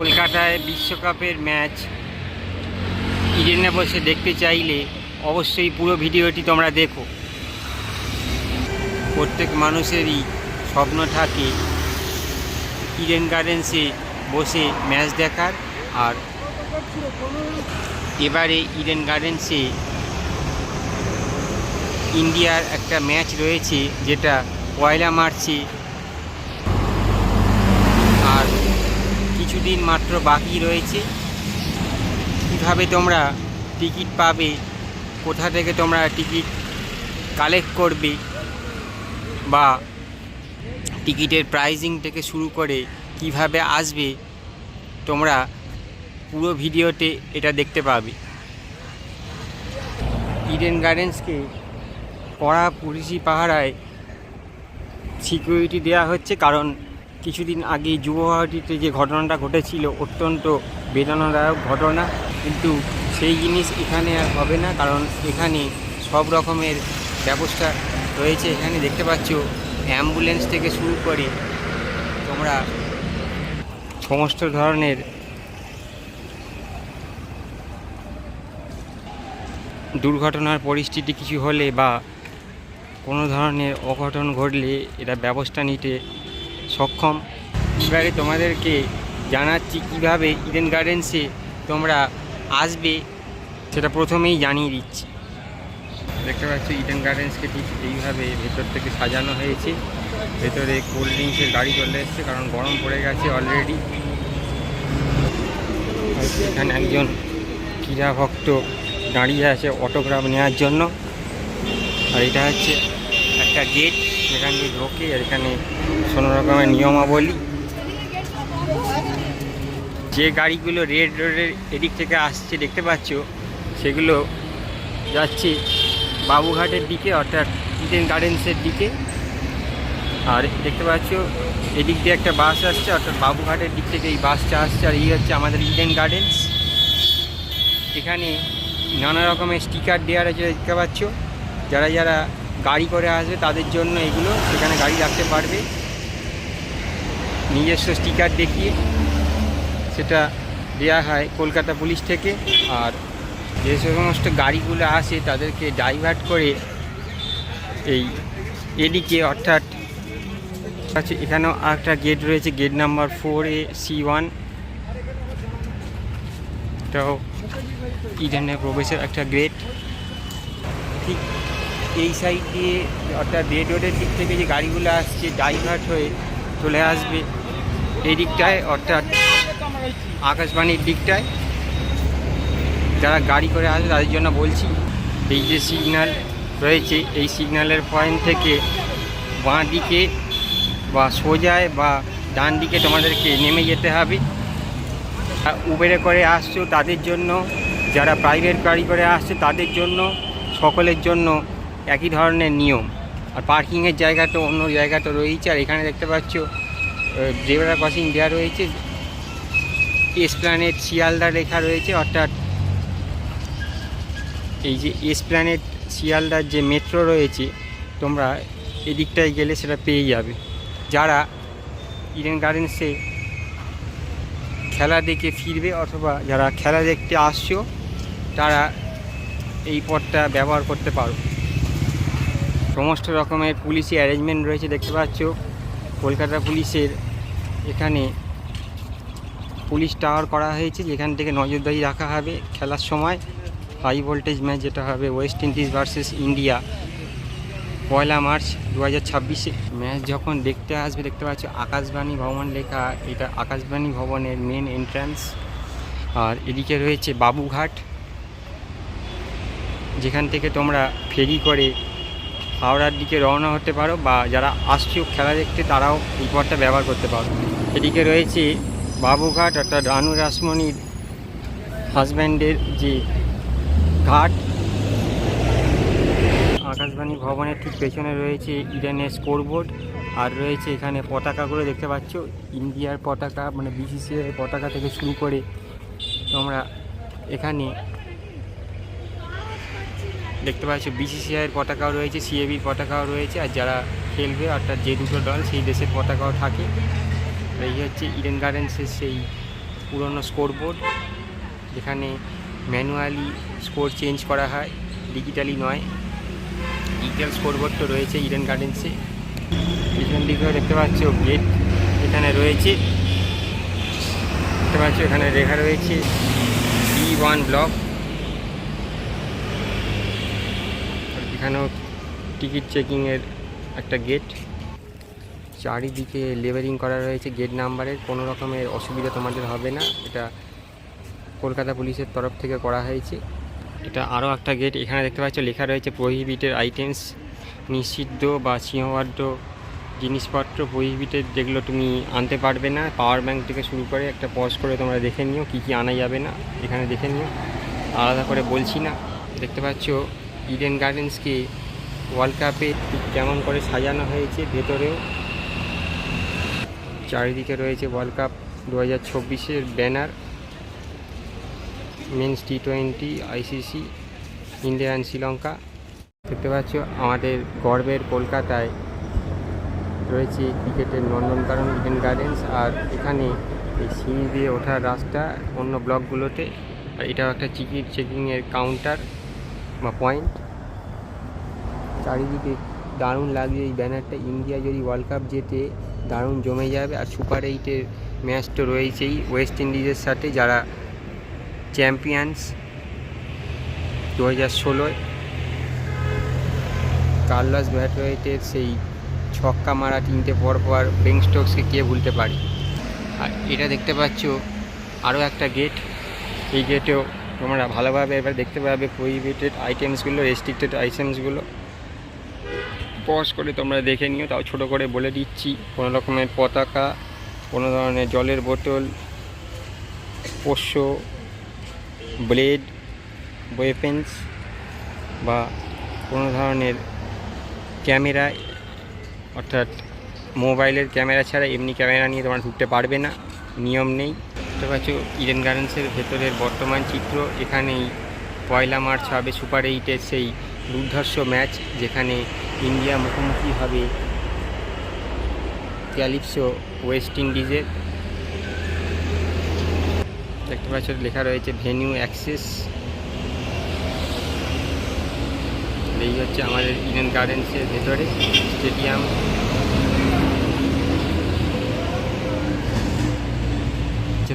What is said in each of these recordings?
কলকাতায় বিশ্বকাপের ম্যাচ ইডেনে বসে দেখতে চাইলে অবশ্যই পুরো ভিডিওটি তোমরা দেখো। প্রত্যেক মানুষেরই স্বপ্ন থাকে ইডেন গার্ডেন্সে বসে ম্যাচ দেখার আর এবারে ইডেন গার্ডেন্সে ইন্ডিয়ার একটা ম্যাচ রয়েছে যেটা পয়লা মার্চে আর কিছুদিন মাত্র বাকি রয়েছে। কীভাবে তোমরা টিকিট পাবে, কোথা থেকে তোমরা টিকিট কালেক্ট করবে, বা টিকিটের প্রাইজিং থেকে শুরু করে কীভাবে আসবে, তোমরা পুরো ভিডিওতে এটা দেখতে পাবে। ইডেন গার্ডেন্সকে কড়া পুলিশি পাহারায় সিকিউরিটি দেওয়া হচ্ছে, কারণ কিছুদিন আগে যুবভারতীতে যে ঘটনাটা ঘটেছিল, অত্যন্ত বেদনাদায়ক ঘটনা। কিন্তু সেই জিনিস এখানে আর হবে না, কারণ এখানে সব রকমের ব্যবস্থা রয়েছে। এখানে দেখতে পাচ্ছ, অ্যাম্বুলেন্স থেকে শুরু করে তোমরা সমস্ত ধরনের দুর্ঘটনার পরিস্থিতি কিছু হলে বা কোনো ধরনের অঘটন ঘটলে এটা ব্যবস্থা নিতে সক্ষম। এবারে তোমাদেরকে জানাচ্ছি কীভাবে ইডেন গার্ডেন্সে তোমরা আসবে, সেটা প্রথমেই জানিয়ে দিচ্ছি। দেখতে পাচ্ছ ইডেন গার্ডেন্সকে ঠিক এইভাবে ভেতর থেকে সাজানো হয়েছে। ভেতরে কোল্ড ড্রিঙ্কসের গাড়ি চলে এসছে, কারণ গরম পড়ে গেছে অলরেডি এখানে একজন ক্রীড়া ভক্ত দাঁড়িয়ে আছে অটোগ্রাফ নেওয়ার জন্য। আর এটা হচ্ছে একটা গেট যেখান দিয়ে ঢোকে, আর এখানে কোনো রকমের নিয়মাবলী। যে গাড়িগুলো রেড রোডের এদিক থেকে আসছে, দেখতে পাচ্ছ? সেগুলো যাচ্ছে বাবুঘাটের দিকে, অর্থাৎ ইডেন গার্ডেন্সের দিকে। আর দেখতে পাচ্ছ, এদিক দিয়ে একটা বাস আসছে, অর্থাৎ বাবুঘাটের দিক থেকে এই বাসটা আসছে, আর এই হচ্ছে আমাদের ইডেন গার্ডেন্স। এখানে নানা রকমের স্টিকার দেওয়া রয়েছে, দেখতে পাচ্ছ? যারা যারা গাড়ি করে আসবে, তাদের জন্য এগুলো সেখানে গাড়ি রাখতে পারবে। নিজস্ব স্টিকার দেখিয়ে সেটা দেওয়া হয় কলকাতা পুলিশ থেকে। আর যে সমস্ত গাড়িগুলো আসে, তাদেরকে ডাইভার্ট করে এই এদিকে অর্থাৎ আছে এখানেও একটা গেট রয়েছে gate number four A C one এটাও ইডেনে প্রবেশের একটা গেট ঠিক এই সাইড দিয়ে অর্থাৎ রেড রোডের দিক থেকে যে গাড়িগুলো আসছে, ডাইভার্ট হয়ে চলে আসবে, এই দিকটায় অর্থাৎ আকাশবাণীর দিকটায় যারা গাড়ি করে আসবে তাদের জন্য বলছি, এই যে সিগন্যাল রয়েছে, এই সিগন্যালের পয়েন্ট থেকে বাঁ দিকে বা সোজায় বা ডান দিকে তোমাদেরকে নেমে যেতে হবে। উবেরে করে আসছো তাদের জন্য, যারা প্রাইভেট গাড়ি করে আসছে তাদের জন্য, সকলের জন্য একই ধরনের নিয়ম। আর পার্কিংয়ের জায়গা তো অন্য জায়গা তো রয়েছে, আর এখানে দেখতে পাচ্ছ জেবরা ক্রসিং দেওয়া রয়েছে। এসপ্ল্যানেট শিয়ালদা লেখা রয়েছে, অর্থাৎ এই যে এসপ্ল্যানেট শিয়ালদার যে মেট্রো রয়েছে, তোমরা এদিকটায় গেলে সেটা পেয়ে যাবে। যারা ইডেন গার্ডেন্সে খেলা দেখে ফিরবে অথবা যারা খেলা দেখতে আসছো, তারা এই পথটা ব্যবহার করতে পারো। সমস্ত রকমের পুলিশি অ্যারেঞ্জমেন্ট রয়েছে, দেখতে পাচ্ছ। কলকাতা পুলিশের এখানে পুলিশ টাওয়ার করা হয়েছে, যেখান থেকে নজরদারি রাখা হবে খেলার সময়। হাই ভোল্টেজ ম্যাচ যেটা হবে ওয়েস্ট ইন্ডিজ ভার্সেস ইন্ডিয়া পয়লা মার্চ দু হাজার ছাব্বিশে। ম্যাচ যখন দেখতে আসবে, দেখতে পাচ্ছ আকাশবাণী ভবন লেখা, এটা আকাশবাণী ভবনের মেন এন্ট্রান্স আর এদিকে রয়েছে বাবুঘাট, যেখান থেকে তোমরা ফেরি করে হাওড়ার দিকে রওনা হতে পারো বা যারা আসছো খেলা দেখতে, তারাও এই পথটা ব্যবহার করতে পারো। এদিকে রয়েছে বাবুঘাট অর্থাৎ রানু রাসমণির হাজব্যান্ডের যে ঘাট। আকাশবাণী ভবনের ঠিক পেছনে রয়েছে ইডেনের স্কোরবোর্ড আর রয়েছে এখানে পতাকাগুলো দেখতে পাচ্ছ। ইন্ডিয়ার পতাকা মানে বিসিসিআই পতাকা থেকে শুরু করে তোমরা এখানে দেখতে পাচ্ছ বিসিসিআইয়ের পতাকাও রয়েছে সিএবির পতাকাও রয়েছে, আর যারা খেলবে, অর্থাৎ যে দুটো দল, সেই দেশের পতাকাও থাকে। এই হচ্ছে ইডেন গার্ডেন্সের সেই পুরনো স্কোর বোর্ড যেখানে ম্যানুয়ালি স্কোর চেঞ্জ করা হয় ডিজিটালি নয়। ডিজিটাল স্কোর বোর্ড তো রয়েছে ইডেন গার্ডেন্সে পিছন দিকেও দেখতে পাচ্ছ গেট এখানে রয়েছে। দেখতে পাচ্ছ, এখানে লেখা রয়েছে বি ওয়ান ব্লক এখানেও টিকিট চেকিংয়ের একটা গেট। চারিদিকে লেবেলিং করা রয়েছে গেট নাম্বারের কোনো রকমের অসুবিধা তোমাদের হবে না। এটা কলকাতা পুলিশের তরফ থেকে করা হয়েছে। এটা আরও একটা গেট। এখানে দেখতে পাচ্ছ লেখা রয়েছে প্রহিবিটেড আইটেমস। নিষিদ্ধ বা সিংহবাদ্য জিনিসপত্র প্রহিবিটেড যেগুলো তুমি আনতে পারবে না। পাওয়ার ব্যাঙ্ক থেকে শুরু করে একটা পজ করে তোমরা দেখে নিও কী কী আনা যাবে না। এখানে দেখে নিও। আলাদা করে বলছি না। দেখতে পাচ্ছ ইডেন গার্ডেন্সকে ওয়ার্ল্ড কাপে কেমন করে সাজানো হয়েছে ভেতরেও? চারিদিকে রয়েছে ওয়ার্ল্ড কাপ দু হাজার চব্বিশের banner men's T twenty ICC India and Sri Lanka দেখতে পাচ্ছ, আমাদের গর্বের কলকাতায় রয়েছে ক্রিকেটের নন্দনকানন ইডেন গার্ডেন্স আর এখানে এই সিঁড়ি দিয়ে ওঠার রাস্তা অন্য ব্লকগুলোতে। আর এটাও একটা টিকিট চেকিংয়ের কাউন্টার পয়েন্ট চারিদিকে দারুণ লাগছে, এই ব্যানারটা ইন্ডিয়া যদি ওয়ার্ল্ড কাপ জেতে দারুণ জমে যাবে। আর সুপার এইটের ম্যাচ তো রয়েছেই। ওয়েস্ট ইন্ডিজের সাথে যারা চ্যাম্পিয়ন্স দু হাজার ষোলোয় কার্লাস ব্যাটওয়েটের সেই ছক্কা মারা তিনটে পর পর বেং স্টোকসকে কে ভুলতে পারি? আর এটা দেখতে পাচ্ছ, আরও একটা গেট এই গেটেও তোমরা ভালোভাবে এবার দেখতে পাবে প্রহিবিটেড আইটেমসগুলো রেস্ট্রিক্টেড আইটেমসগুলো পজ করে তোমরা দেখে নিও, তাও ছোটো করে বলে দিচ্ছি। কোনো রকমের পতাকা, কোনো ধরনের জলের বোতল, পোষ্য ব্লেড ওয়েপেন্স বা কোনো ধরনের ক্যামেরা, অর্থাৎ মোবাইলের ক্যামেরা ছাড়া এমনি ক্যামেরা নিয়ে তোমরা ঢুকতে পারবে না, নিয়ম নেই। দেখতে পাচ্ছ ইডেন গার্ডেন্সের ভেতরের বর্তমান চিত্র এখানেই। পয়লা মার্চ হবে সুপার এইটের সেই দুর্ধর্ষ ম্যাচ যেখানে ইন্ডিয়া মুখোমুখি হবে ক্যালিপসো ওয়েস্ট ইন্ডিজের দেখতে পাচ্ছ, লেখা রয়েছে ভেনিউ অ্যাক্সেস এই হচ্ছে আমাদের ইডেন গার্ডেন্সের ভেতরে স্টেডিয়াম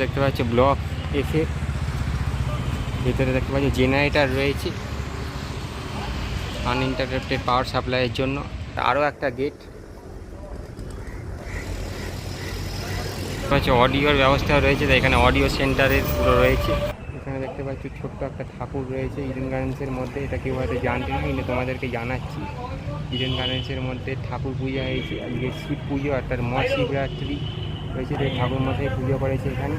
দেখতে পাচ্ছ ব্লক এফে ভেতরে দেখতে পাচ্ছি জেনারেটার রয়েছে আনইন্টারাপ্টেড পাওয়ার সাপ্লাইয়ের জন্য। আরও একটা গেট। পাচ্ছ অডিওর ব্যবস্থা রয়েছে এখানে অডিও সেন্টারের পুরো রয়েছে। এখানে দেখতে পাচ্ছি ছোট্ট একটা ঠাকুর রয়েছে ইডেন গার্ডেন্সের মধ্যে। এটা কেউ হয়তো জানতে না কিন্তু তোমাদেরকে জানাচ্ছি। ইডেন গার্ডেন্সের মধ্যে ঠাকুর পূজা হয়েছে, আজকে শিব পুজো আর তার মহাশিবরাত্রি। রয়েছে তাই ঠাকুর মশাই পুজো করেছে এখানে।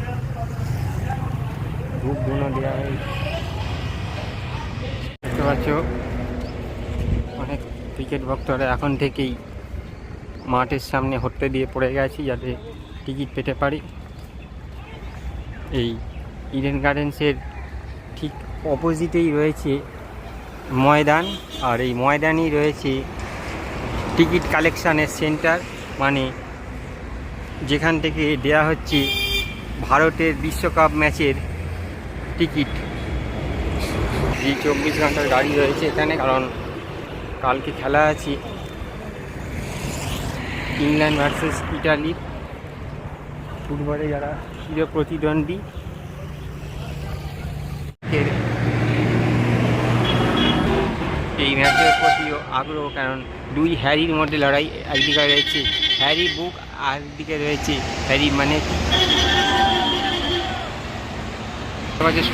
ধূপ ধুনো দেওয়া হয়েছে দেখতে পাচ্ছ? অনেক ক্রিকেট ভক্তরা এখন থেকেই মাঠের সামনে হতে দিয়ে পড়ে গেছি যাতে টিকিট পেতে পারি। এই ইডেন গার্ডেন্সের ঠিক অপোজিটেই রয়েছে ময়দান আর এই ময়দানই রয়েছে টিকিট কালেকশানের সেন্টার মানে যেখান থেকে দেয়া হচ্ছে ভারতের বিশ্বকাপ ম্যাচের টিকিট। যে চব্বিশ ঘণ্টার গাড়ি রয়েছে এখানে, কারণ কালকে খেলা আছে। ইংল্যান্ড ভার্সেস ইটালি ফুটবলে যারা চির প্রতিদ্বন্দ্বী এর এই ম্যাচের প্রতিও আগ্রহ, কারণ দুই হ্যারির মধ্যে লড়াই একদিকে রয়েছে, হ্যারি বুক আর একদিকে রয়েছে, হ্যারি মানে কি?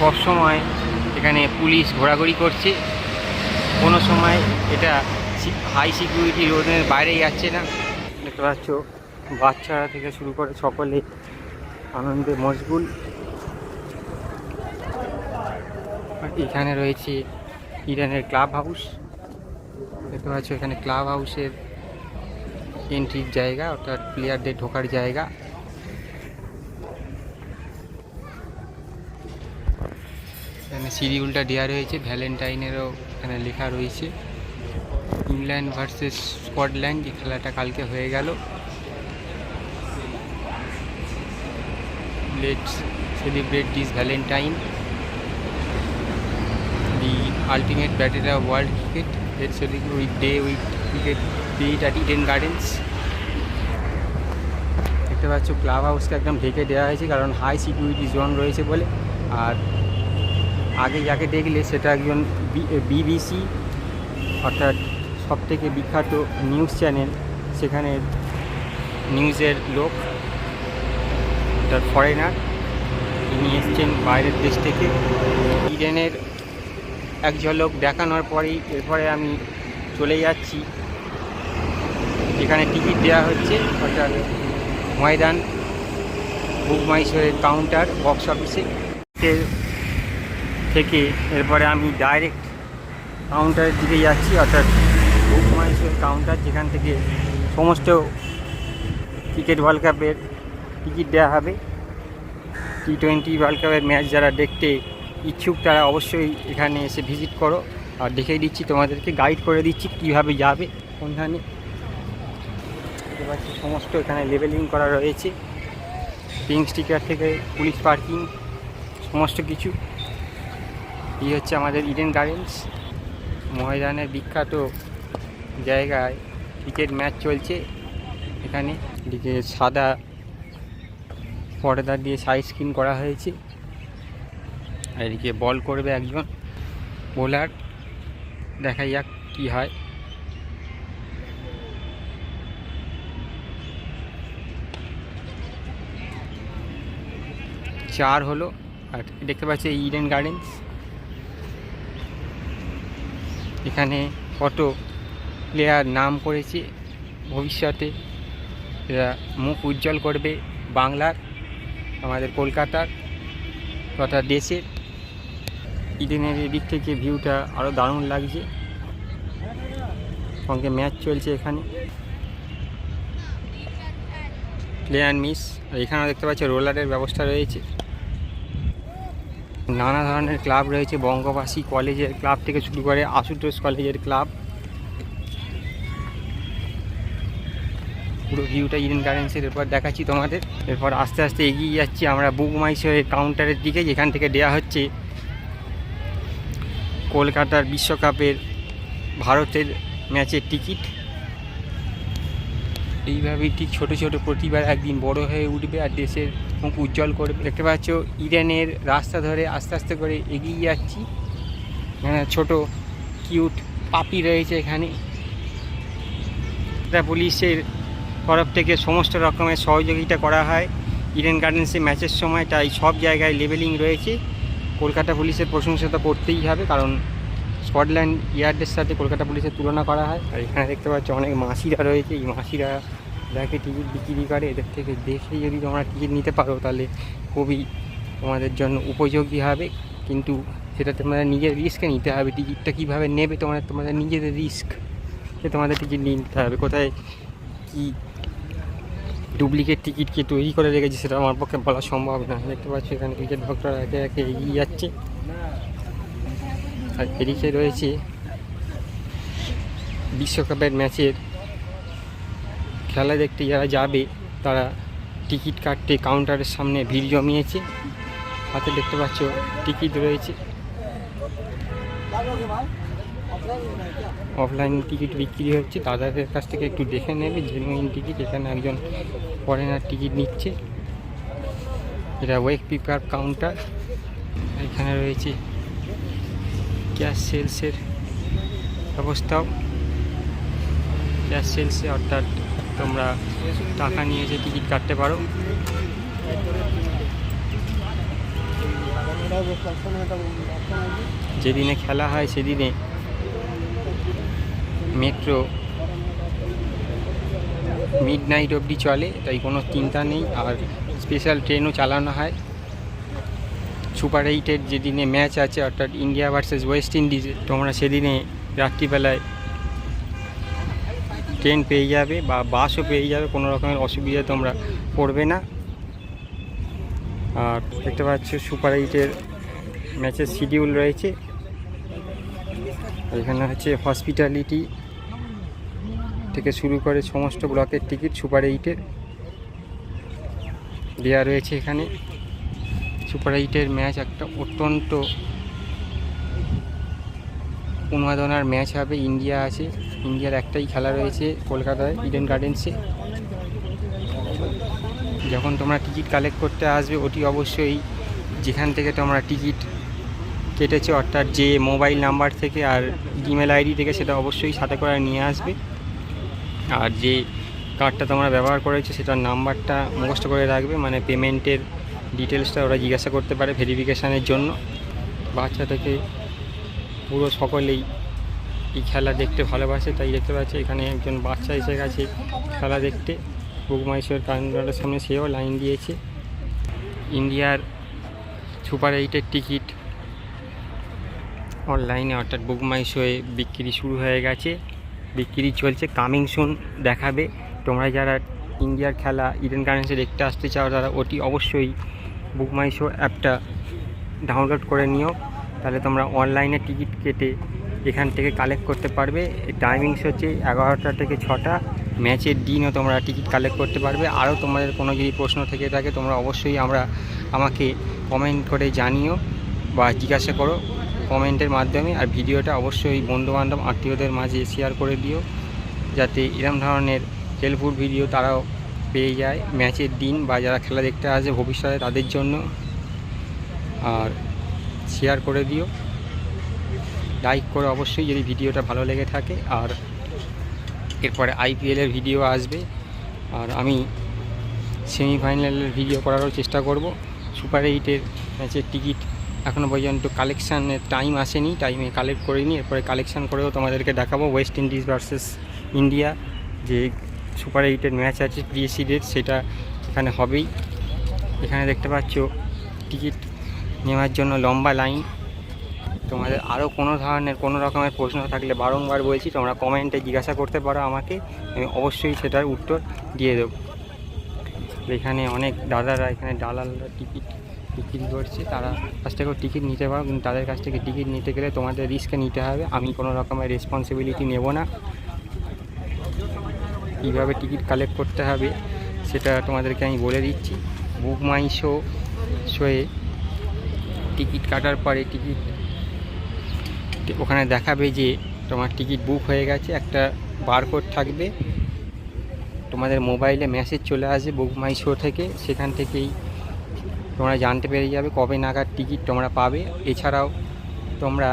সবসময় এখানে পুলিশ ঘোরাঘুরি করছে। কোনো সময় এটা হাই সিকিউরিটি রোডের বাইরে যাচ্ছে না। দেখতে পাচ্ছ, বাচ্চারা থেকে শুরু করে সকলে আনন্দে মশগুল। এখানে রয়েছে ইরানের ক্লাব হাউস। দেখতে পাচ্ছ এখানে ক্লাব হাউসের এন্ট্রির জায়গা অর্থাৎ প্লেয়ারদের ঢোকার জায়গা। এখানে শিডিউলটা দেওয়া রয়েছে ভ্যালেন্টাইনেরও এখানে লেখা রয়েছে। ইংল্যান্ড ভার্সেস স্কটল্যান্ড যে খেলাটা কালকে হয়ে গেল। Let's this Valentine, the ultimate battle of world cricket. Let's celebrate with day with cricket be it at Eden Gardens. দেখতে পাচ্ছ ক্লাব হাউসকে একদম ঢেকে দেওয়া হয়েছে, কারণ হাই সিকিউরিটি জোন রয়েছে বলে আর আগে যাকে দেখলে সেটা একজন বিবিসি অর্থাৎ সবথেকে বিখ্যাত নিউজ চ্যানেল সেখানে নিউজের লোক ফরেনার তিনি এসছেন বাইরের দেশ থেকে ইডেনের এক ঝলক দেখানোর পরেই এরপরে আমি চলে যাচ্ছি। যেখানে টিকিট দেওয়া হচ্ছে, অর্থাৎ ময়দান, বুক মাইশোরের কাউন্টার, বক্স অফিসে। থেকে এরপরে আমি ডাইরেক্ট কাউন্টারের দিকে যাচ্ছি, অর্থাৎ বুক মাইশোর কাউন্টার, যেখান থেকে সমস্ত ক্রিকেট ওয়ার্ল্ড কাপের টিকিট দেওয়া হবে। টি টোয়েন্টি ওয়ার্ল্ড কাপের ম্যাচ যারা দেখতে ইচ্ছুক তারা অবশ্যই এখানে এসে ভিজিট করো। আর দেখিয়ে দিচ্ছি তোমাদেরকে গাইড করে দিচ্ছি কীভাবে যাবে কোনখানে। সমস্ত এখানে লেবেলিং করা রয়েছে। পিঙ্ক স্টিকার থেকে পুলিশ পার্কিং সমস্ত কিছু। এই হচ্ছে আমাদের ইডেন গার্ডেন্স ময়দানের বিখ্যাত জায়গায় ক্রিকেট ম্যাচ চলছে এখানে। এদিকে সাদা পর্দা দিয়ে সাইড স্ক্রিন করা হয়েছে। এদিকে বল করবে একজন বোলার। দেখা যাক কী হয়। চার হলো, আর দেখতে পাচ্ছি ইডেন গার্ডেন্স এখানে কত প্লেয়ার নাম করেছে ভবিষ্যতে। এরা মুখ উজ্জ্বল করবে বাংলার, আমাদের কলকাতার তথা দেশের। ইডেনের এদিক থেকে ভিউটা আরও দারুণ লাগছে। সঙ্গে ম্যাচ চলছে এখানে। প্লে অ্যান্ড মিস আর এখানেও দেখতে পাচ্ছি রোলারের ব্যবস্থা রয়েছে। নানা ধরনের ক্লাব রয়েছে। বঙ্গবাসী কলেজের ক্লাব থেকে শুরু করে আশুতোষ কলেজের ক্লাব। পুরো ভিউটা ইডেন গার্ডেন্সের এরপর দেখাচ্ছি তোমাদের। এরপর আস্তে আস্তে এগিয়ে যাচ্ছি আমরা বুক মাইশোয়ের কাউন্টারের দিকে। যেখান থেকে দেওয়া হচ্ছে কলকাতার বিশ্বকাপের ভারতের ম্যাচের টিকিট। এইভাবেই ঠিক ছোট ছোট প্রতিবার একদিন বড় হয়ে উঠবে আর দেশের মুখ উজ্জ্বল করবে। দেখতে পাচ্ছ ইডেনের রাস্তা ধরে আস্তে আস্তে করে এগিয়ে যাচ্ছি। ছোট কিউট পাপি রয়েছে এখানে। পুলিশের তরফ থেকে সমস্ত রকমের সহযোগিতা করা হয়। ইডেন গার্ডেন্সে ম্যাচের সময় তাই সব জায়গায় লেভেলিং রয়েছে। কলকাতা পুলিশের প্রশংসা তো করতেই হবে, কারণ স্কটল্যান্ড ইয়ার্ডের সাথে কলকাতা পুলিশের তুলনা করা হয়। আর এখানে দেখতে পাচ্ছ অনেক মাসিরা রয়েছে, এই মাসিরা যাকে টিকিট বিক্রি করে, এদের থেকে দেখে যদি তোমরা টিকিট নিতে পারো, তাহলে খুবই তোমাদের জন্য উপযোগী হবে। কিন্তু সেটা তোমাদের নিজের রিস্কে নিতে হবে, টিকিটটা কীভাবে নেবে, তোমাদের তোমাদের নিজেদের রিস্ক তোমাদের টিকিট নিতে হবে। কোথায় কি ডুপ্লিকেট টিকিট কে তৈরি করে রেখেছে সেটা আমার পক্ষে বলা সম্ভব না। দেখতে পাচ্ছি এখানে ক্রিকেট ভক্তরা একে একে এগিয়ে যাচ্ছে। আর এদিকে রয়েছে বিশ্বকাপের ম্যাচের খেলা দেখতে যারা যাবে, তারা টিকিট কাটতে কাউন্টারের সামনে ভিড় জমিয়েছে। হাতে দেখতে পাচ্ছ টিকিট রয়েছে। অফলাইন টিকিট বিক্রি হচ্ছে। দাদাদের কাছ থেকে একটু দেখে নেবে জেনুইন টিকিট এখানে একজন ফরেনার টিকিট নিচ্ছে। এটা ওয়েক পিকার কাউন্টার এখানে রয়েছে ক্যাশ সেলসের ব্যবস্থাও। ক্যাশ সেলসে অর্থাৎ তোমরা টাকা নিয়ে এসে টিকিট কাটতে পারো। যেদিনে খেলা হয় সেদিনে মেট্রো মিড নাইট অবধি চলে, তাই কোনো চিন্তা নেই। আর স্পেশাল ট্রেনও চালানো হয়। সুপার এইটের যেদিনে ম্যাচ আছে, অর্থাৎ ইন্ডিয়া ভার্সেস ওয়েস্ট ইন্ডিজ তোমরা সেদিনে রাত্রিবেলায় ট্রেন পেয়ে যাবে বা বাসও পেয়ে যাবে, কোনো রকমের অসুবিধা তোমরা পড়বে না। আর দেখতে পাচ্ছ সুপার এইটের ম্যাচের শিডিউল রয়েছে। এখানে হচ্ছে হসপিটালিটি থেকে শুরু করে সমস্ত ব্লকের টিকিট সুপার এইটের দেওয়া রয়েছে এখানে। সুপার এইটের ম্যাচ একটা অত্যন্ত উন্মাদনার ম্যাচ হবে। ইন্ডিয়া আছে। ইন্ডিয়ার একটাই খেলা রয়েছে কলকাতায় ইডেন গার্ডেন্সে যখন তোমরা টিকিট কালেক্ট করতে আসবে ওটি অবশ্যই যেখান থেকে তোমরা টিকিট কেটেছো, অর্থাৎ যে মোবাইল নাম্বার থেকে আর ইমেল আইডি থেকে, সেটা অবশ্যই সাথে করে নিয়ে আসবে। আর যে কার্ডটা তোমরা ব্যবহার করেছ, সেটার নাম্বারটা মুখস্থ করে রাখবে মানে পেমেন্টের ডিটেলসটা ওরা জিজ্ঞাসা করতে পারে ভেরিফিকেশানের জন্য। বাচ্চা থেকে পুরো সকলেই এই খেলা দেখতে ভালোবাসে, তাই দেখতে পাচ্ছি এখানে একজন বাচ্চা এসে গেছে খেলা দেখতে। বুকমাইশের কাউন্টারের সামনে সেও লাইন দিয়েছে। ইন্ডিয়ার সুপার এইটের টিকিট অনলাইনে অর্থাৎ বুকমাই শোয়ে বিক্রি শুরু হয়ে গেছে। বিক্রি চলছে। কামিং সুন দেখাবে। তোমরা যারা ইন্ডিয়ার খেলা ইডেন গার্ডেন্সে দেখতে আসতে চাও, তারা ওটি অবশ্যই বুকমাই শো অ্যাপটা ডাউনলোড করে নিও। তাহলে তোমরা অনলাইনে টিকিট কেটে এখান থেকে কালেক্ট করতে পারবে। টাইমিংস হচ্ছে এগারোটা থেকে ছটা। ম্যাচের দিনও তোমরা টিকিট কালেক্ট করতে পারবে। আরও তোমাদের কোনো যদি প্রশ্ন থেকে থাকে, তোমরা অবশ্যই আমরা, আমাকে কমেন্ট করে জানিও বা জিজ্ঞাসা করো। কমেন্টের মাধ্যমে আর ভিডিওটা অবশ্যই বন্ধুবান্ধব আত্মীয়দের মাঝে শেয়ার করে দিও, যাতে এরম ধরনের হেল্পফুল ভিডিও তারাও পেয়ে যায়। ম্যাচের দিন বা যারা খেলা দেখতে আসে ভবিষ্যতে তাদের জন্য আর শেয়ার করে দিও। লাইক করে অবশ্যই যদি ভিডিওটা ভালো লেগে থাকে আর এরপরে আইপিএলের ভিডিও আসবে। আর আমি সেমিফাইনালের ভিডিও করারও চেষ্টা করব। সুপার এইটের ম্যাচের টিকিট এখনও পর্যন্ত কালেকশানের টাইম আসেনি টাইমে কালেক্ট করিনি। এরপরে কালেকশান করেও তোমাদেরকে দেখাবো ওয়েস্ট ইন্ডিজ ভার্সেস ইন্ডিয়া যে সুপার এইটের ম্যাচ আছে প্রিএসিডের সেটা এখানে হবেই। এখানে দেখতে পাচ্ছ টিকিট নেওয়ার জন্য লম্বা লাইন তোমাদের আরও কোনো ধরনের, কোনো রকমের প্রশ্ন থাকলে বারংবার বলছি, তোমরা কমেন্টে জিজ্ঞাসা করতে পারো আমাকে, আমি অবশ্যই সেটার উত্তর দিয়ে দেবো। এখানে অনেক দাদারা, এখানে দালালরা টিকিট বিক্রি করছে তারা কাছ থেকেও টিকিট নিতে পারো, কিন্তু তাদের কাছ থেকে টিকিট নিতে গেলে তোমাদের রিস্কে নিতে হবে। আমি কোনো রকমের রেসপন্সিবিলিটি নেব না। কীভাবে টিকিট কালেক্ট করতে হবে, সেটা তোমাদেরকে আমি বলে দিচ্ছি। বুক মাই শো শোয়ে টিকিট কাটার পরে টিকিট ওখানে দেখাবে যে তোমার টিকিট বুক হয়ে গেছে, একটা বারকোড থাকবে। তোমাদের মোবাইলে মেসেজ চলে আসবে বুক মাই শো থেকে, সেখান থেকেই তোমরা জানতে পেরে যাবে কবে নাগাদ টিকিট তোমরা পাবে। এছাড়াও তোমরা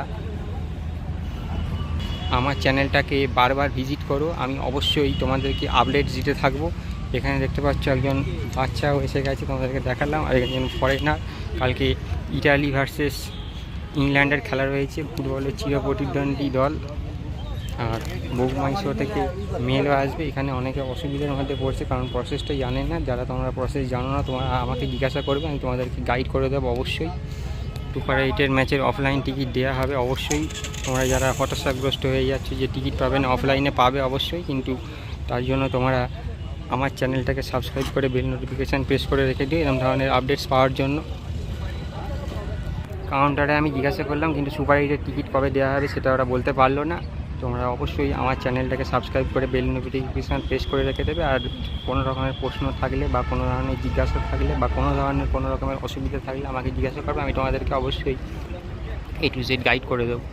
আমার চ্যানেলটাকে বারবার ভিজিট করো। আমি অবশ্যই তোমাদেরকে আপডেট দিতে থাকব। এখানে দেখতে পাচ্ছ একজন বাচ্চাও এসে গেছে, তোমাদেরকে দেখালাম। আর একজন ফরেনার কালকে ইটালি ভার্সেস ইংল্যান্ডের খেলা রয়েছে। ফুটবলের চিরপ্রতিদ্বন্দ্বী দল। আর বুকমাই শো থেকে মেলও আসবে। এখানে অনেকে অসুবিধার মধ্যে পড়ছে, কারণ প্রসেসটা জানে না। যারা তোমরা প্রসেস জানো না তোমরা আমাকে জিজ্ঞাসা করবে, আমি তোমাদেরকে গাইড করে দেবো অবশ্যই। সুপার এইটের ম্যাচের অফলাইন টিকিট দেওয়া হবে অবশ্যই। তোমরা যারা হতাশাগ্রস্ত হয়ে যাচ্ছে যে টিকিট পাবে না অফলাইনে পাবে অবশ্যই। কিন্তু তার জন্য তোমরা আমার চ্যানেলটাকে সাবস্ক্রাইব করে বেল নোটিফিকেশান প্রেস করে রেখে দিও এরকম ধরনের আপডেটস পাওয়ার জন্য। কাউন্টারে আমি জিজ্ঞাসা করলাম, কিন্তু সুপার এইটের টিকিট কবে দেওয়া হবে সেটা ওরা বলতে পারল না। তোমরা অবশ্যই আমার চ্যানেলটাকে সাবস্ক্রাইব করে বেল নোটিফিকেশান প্রেস করে রেখে দেবে। আর কোনো রকমের প্রশ্ন থাকলে বা কোনো ধরনের জিজ্ঞাসা থাকলে বা কোনো ধরনের কোনো রকমের অসুবিধা থাকলে আমাকে জিজ্ঞাসা করবে, আমি তোমাদেরকে অবশ্যই এ টু জেড গাইড করে দেবো।